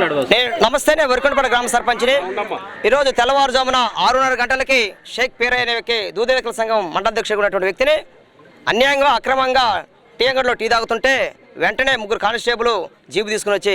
నేను నమస్తే నేను వరికొండపేట గ్రామ సర్పంచ్ని. ఈరోజు తెల్లవారుజామున ఆరున్నర గంటలకి షేక్ పీరయ్య అనే వ్యక్తి దూదేవికల సంఘం మండలాధ్యక్షుడు ఉన్నటువంటి వ్యక్తిని అన్యాయంగా అక్రమంగా టీ అంగడిలో టీ తాగుతుంటే వెంటనే ముగ్గురు కానిస్టేబుల్ జీపు తీసుకుని వచ్చి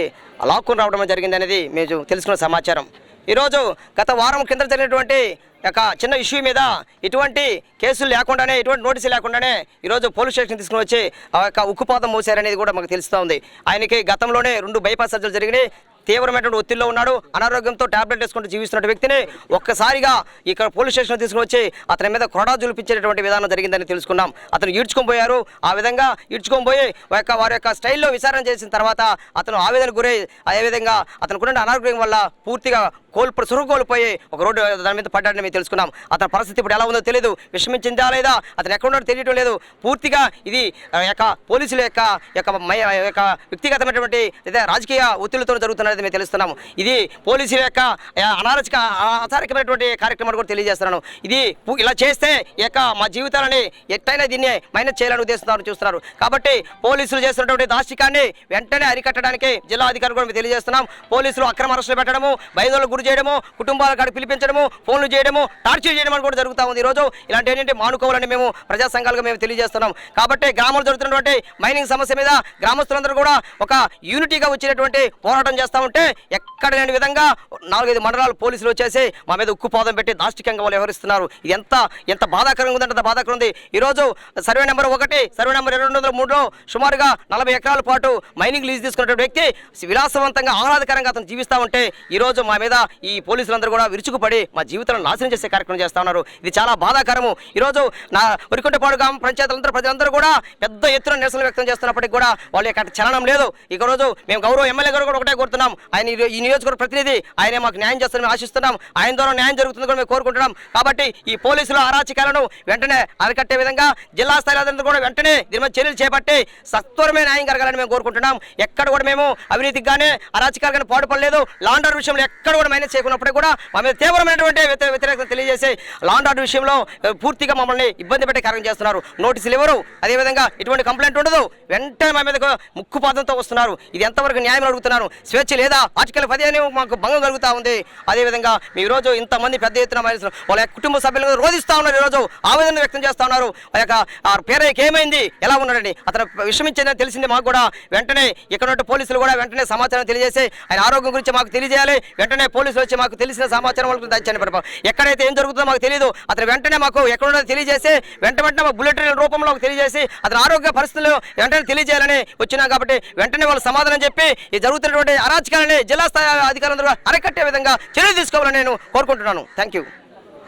లాక్కుని రావడం జరిగింది అనేది మేము తెలుసుకున్న సమాచారం. ఈరోజు గత వారం కింద జరిగినటువంటి యొక్క చిన్న ఇష్యూ మీద ఇటువంటి కేసులు లేకుండానే ఇటువంటి నోటీసులు లేకుండానే ఈరోజు పోలీస్ స్టేషన్ తీసుకుని వచ్చి ఆ యొక్క ఉక్కుపాతం మోసారనేది కూడా మాకు తెలుస్తూ ఉంది ఆయనకి గతంలోనే రెండు బైపాస్ సర్జరీలు జరిగినాయి. తీవ్రమైనటువంటి ఒత్తిడిలో ఉన్నాడు. అనారోగ్యంతో టాబ్లెట్ వేసుకుంటూ జీవిస్తున్న వ్యక్తిని ఒక్కసారిగా ఇక్కడ పోలీస్ స్టేషన్ తీసుకుని వచ్చి అతని మీద కొరడా జులిపించేటువంటి విధానం జరిగిందని తెలుసుకున్నాం. అతను ఈడ్చుకొని పోయారు. ఆ విధంగా ఈడ్చుకొని పోయి వారి యొక్క వారి యొక్క స్టైల్లో విచారణ చేసిన తర్వాత అతను ఆవేదన గురై అదేవిధంగా అతనుకున్న అనారోగ్యం వల్ల పూర్తిగా కోల్పో సురుగు కోల్పోయి ఒక రోడ్డు దాని మీద పడ్డాడని మేము తెలుసుకున్నాం. అతని పరిస్థితి ఇప్పుడు ఎలా ఉందో తెలియదు విషమించిందా లేదా? అతను ఎక్కడ తెలియడం తెలియటం లేదు. పూర్తిగా ఇది ఆ, యొక్క పోలీసుల యొక్క యొక్క మై- యొక్క వ్యక్తిగతమైనటువంటి లేదా రాజకీయ ఒత్తిళ్ళతో జరుగుతున్నది. మేము తెలుస్తున్నాము. ఇది పోలీసుల యొక్క ఆ, అనారచిక అసారికమైనటువంటి కార్యక్రమాలు కూడా తెలియజేస్తున్నాను. ఇది ఇలా చేస్తే యొక్క మా జీవితాలని ఎట్టయినా దీన్ని మైనస్ చేయాలని ఉద్దేశిస్తున్నారు చూస్తున్నారు. కాబట్టి పోలీసులు చేస్తున్నటువంటి దాష్టికాన్ని వెంటనే అరికట్టడానికి జిల్లా అధికారులు కూడా మేము తెలియజేస్తున్నాం. పోలీసులు అక్రమ అరెస్టులు పెట్టడము భయోదలకు గురి చేయడము కుటుంబాల కాడ పిలిపించడము ఫోన్లు చేయడము టార్చర్ చేయడం అని కూడా జరుగుతూ ఉంది. ఈరోజు ఇలాంటి ఏంటంటే మానుకోవాలని మేము ప్రజా సంఘాలుగా మేము తెలియజేస్తున్నాం. కాబట్టి గ్రామంలో జరుగుతున్నటువంటి మైనింగ్ సమస్య మీద గ్రామస్తులందరూ కూడా ఒక యూనిటీగా వచ్చినటువంటి పోరాటం చేస్తాము ఉంటే ఎక్కడ లేని విధంగా నాలుగైదు మండలాలు పోలీసులు వచ్చేసి మా మీద ఉక్కుపాదం పెట్టి దాష్టికంగా వాళ్ళు వ్యవహరిస్తున్నారు. ఇది ఎంత ఎంత బాధాకరంగా ఉందంటే అంత బాధాకరం ఉంది. ఈరోజు సర్వే నెంబర్ ఒకటి సర్వే నెంబర్ ఇరవై రెండు వందల మూడులో సుమారుగా నలభై ఎకరాల పాటు మైనింగ్ లీజ్ తీసుకున్నటువంటి వ్యక్తి విలాసవంతంగా ఆహ్లాదకరంగా అతను జీవిస్తూ ఉంటే ఈరోజు మా మీద ఈ పోలీసులందరూ కూడా విరుచుకుపడి మా జీవితాలను నాశనం చేసే కార్యక్రమం చేస్తూ ఉన్నారు. ఇది చాలా బాధాకరము. ఈరోజు నా వరికుంటపాడు గ్రామ పంచాయతీలందరూ ప్రజలందరూ కూడా పెద్ద ఎత్తున నిరసన వ్యక్తం చేస్తున్నప్పటికీ కూడా వాళ్ళ యొక్క చలనం లేదు. ఈ రోజు మేము గౌరవ ఎమ్మెల్యే గారు కూడా ఒకటే కోరుతున్నాం. ఆయన ఈ- నియోజకవర్గ ప్రతినిధి ఆయనే మాకు న్యాయం చేస్తారని ఆశిస్తున్నాం. ఆయన ద్వారా న్యాయం జరుగుతుంది కూడా మేము కోరుకుంటున్నాం. కాబట్టి ఈ పోలీసుల అరాచకాలను వెంటనే అరికట్టే విధంగా జిల్లా స్థాయి అధికారులు కూడా వెంటనే దీని మీద చర్యలు చేపట్టి సత్వరమే న్యాయం కలగాలని మేము కోరుకుంటున్నాం. ఎక్కడ కూడా మేము అవినీతికి కానీ అరాచకాలు కానీ పాటుపడలేదు. లాండర్ విషయంలో ఎక్కడ కూడా మైనస్ చేయకున్నప్పటికీ కూడా మా మీద తీవ్రమైనటువంటి చేసే లాండ్ ఆర్డర్ విషయంలో పూర్తిగా మమ్మల్ని ఇబ్బంది పెట్టే కార్యం చేస్తున్నారు. నోటీసులు ఇవ్వరు. అదేవిధంగా ఎటువంటి కంప్లైంట్ ఉండదు. వెంటనే మా మీద ముక్కు పాదంతో వస్తున్నారు. ఇది ఎంతవరకు న్యాయం అడుగుతున్నారు? స్వేచ్ఛ లేదా? ఆర్టికల్ పదిహేను మాకు భంగం కలుగుతా ఉంది. అదేవిధంగా మీ ఈరోజు ఇంతమంది పెద్ద ఎత్తున వాళ్ళ కుటుంబ సభ్యులను రోధిస్తూ ఉన్నారు. ఈరోజు ఆవేదన వ్యక్తం చేస్తూ ఉన్నారు. ఆ యొక్క ఆ ఏమైంది? ఎలా ఉన్నాడండి? అతను విషమించిందని తెలిసింది మాకు కూడా. వెంటనే ఇక్కడ పోలీసులు కూడా వెంటనే సమాచారం తెలియజేసి ఆయన ఆరోగ్యం గురించి మాకు తెలియజేయాలి. వెంటనే పోలీసులు వచ్చి మాకు తెలిసిన సమాచారం వాళ్ళకి దంచండి పరిపాలన ఎక్కడైతే ఏం జరుగుతుందో మాకు తెలియదు అతను వెంటనే మాకు ఎక్కడున్నదో తెలియజేసి వెంట వెంటనే మాకు బుల్లెట్ రూపంలో తెలియజేసి అతని ఆరోగ్య పరిస్థితులు వెంటనే తెలియజేయాలని వచ్చినాం కాబట్టి వెంటనే వాళ్ళు సమాధానం చెప్పి ఈ జరుగుతున్నటువంటి అరాచకాలని జిల్లా స్థాయి అధికారులందరూ అరికట్టే విధంగా చర్యలు తీసుకోవాలని నేను కోరుకుంటున్నాను. Thank you